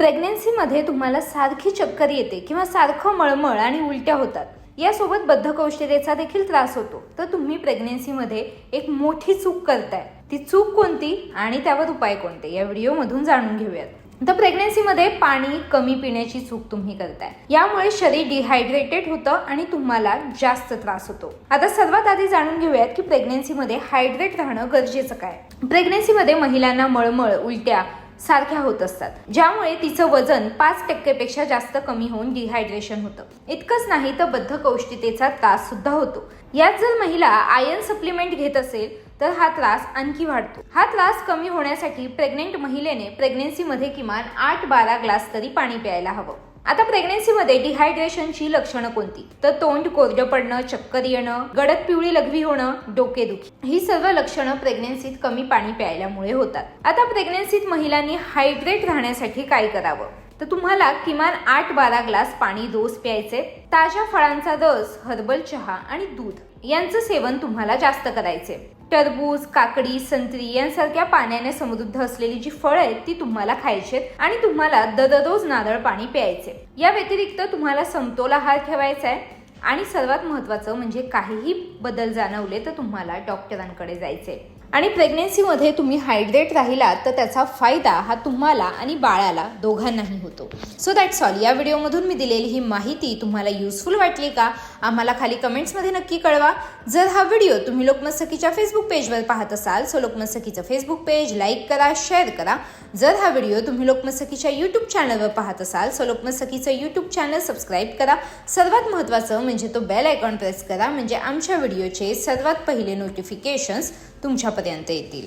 प्रेग्नेन्सीमध्ये तुम्हाला सारखी चक्कर येते किंवा सारखं मळमळ आणि उलट्या होतात. यासोबत बद्धकौशल्येचा देखील त्रास होतो. तर तुम्ही प्रेग्नेन्सीमध्ये एक मोठी चूक करताय. ती चूक कोणती आणि त्यावर उपाय कोणते? या व्हिडिओमधून जाणून घेऊयात. तर प्रेग्नेन्सीमध्ये पाणी कमी पिण्याची चूक तुम्ही करताय. यामुळे शरीर डिहायड्रेटेड होतं आणि तुम्हाला जास्त त्रास होतो. आता सर्वात आधी जाणून घेऊयात की प्रेग्नेन्सीमध्ये हायड्रेट राहणं गरजेचं काय? प्रेग्नेन्सीमध्ये महिलांना मळमळ उलट्या सारख्या होत असतात. ज्यामुळे तिचं वजन पाच टक्केपेक्षा जास्त कमी होऊन डिहायड्रेशन होतं. इतकंच नाही तर बद्धकौष्ठतेचा त्रास सुद्धा होतो. यात जर महिला आयर्न सप्लिमेंट घेत असेल तर हा त्रास आणखी वाढतो. हा त्रास कमी होण्यासाठी प्रेग्नेंट महिलेने प्रेग्नेन्सीमध्ये किमान आठ बारा ग्लास तरी पाणी प्यायला हवं. आता प्रेग्नेन्सीमध्ये डिहायड्रेशनची लक्षणं कोणती? तर तोंड कोरडं पडणं चक्कर येणं गडद पिवळी लघवी होणं डोकेदुखी ही सर्व लक्षणं प्रेग्नेन्सीत कमी पाणी प्यायल्यामुळे होतात. आता प्रेग्नेन्सीत महिलांनी हायड्रेट राहण्यासाठी काय करावं? तर तुम्हाला किमान आठ बारा ग्लास पाणी रोज प्यायचे ताज्या फळांचा रस हर्बल चहा आणि दूध यांचं सेवन तुम्हाला जास्त करायचे. टरबूज काकडी संत्री यांसारख्या पाण्याने समृद्ध असलेली जी फळं आहेत ती तुम्हाला खायची आहेत आणि तुम्हाला दररोज नारळ पाणी प्यायचे. या व्यतिरिक्त तुम्हाला समतोल आहार ठेवायचा आहे आणि सर्वात महत्त्वाचं म्हणजे काहीही बदल जाणवले तर तुम्हाला डॉक्टरांकडे जायचे आणि प्रेग्नेन्सीमध्ये तुम्ही हायड्रेट राहिलात तर त्याचा फायदा हा तुम्हाला आणि बाळाला दोघांनाही होतो. सो दॅट्स ऑल या व्हिडिओमधून मी दिलेली ही माहिती तुम्हाला युजफुल वाटली का? आम्हाला खाली कमेंट्समध्ये नक्की कळवा. जर हा व्हिडिओ तुम्ही लोकमतसकीच्या फेसबुक पेजवर पाहत असाल so Lokmat Facebook page like करा शेअर करा. जर हा व्हिडिओ तुम्ही लोकमतसकीच्या यूट्यूब चॅनलवर पाहत असाल so Lokmat YouTube channel subscribe करा. सर्वात महत्त्वाचं म्हणजे तो बेल आयकॉन प्रेस करा म्हणजे आमच्या व्हिडिओचे सर्वात पहिले नोटिफिकेशन्स तुमच्यापर्यंत येतील.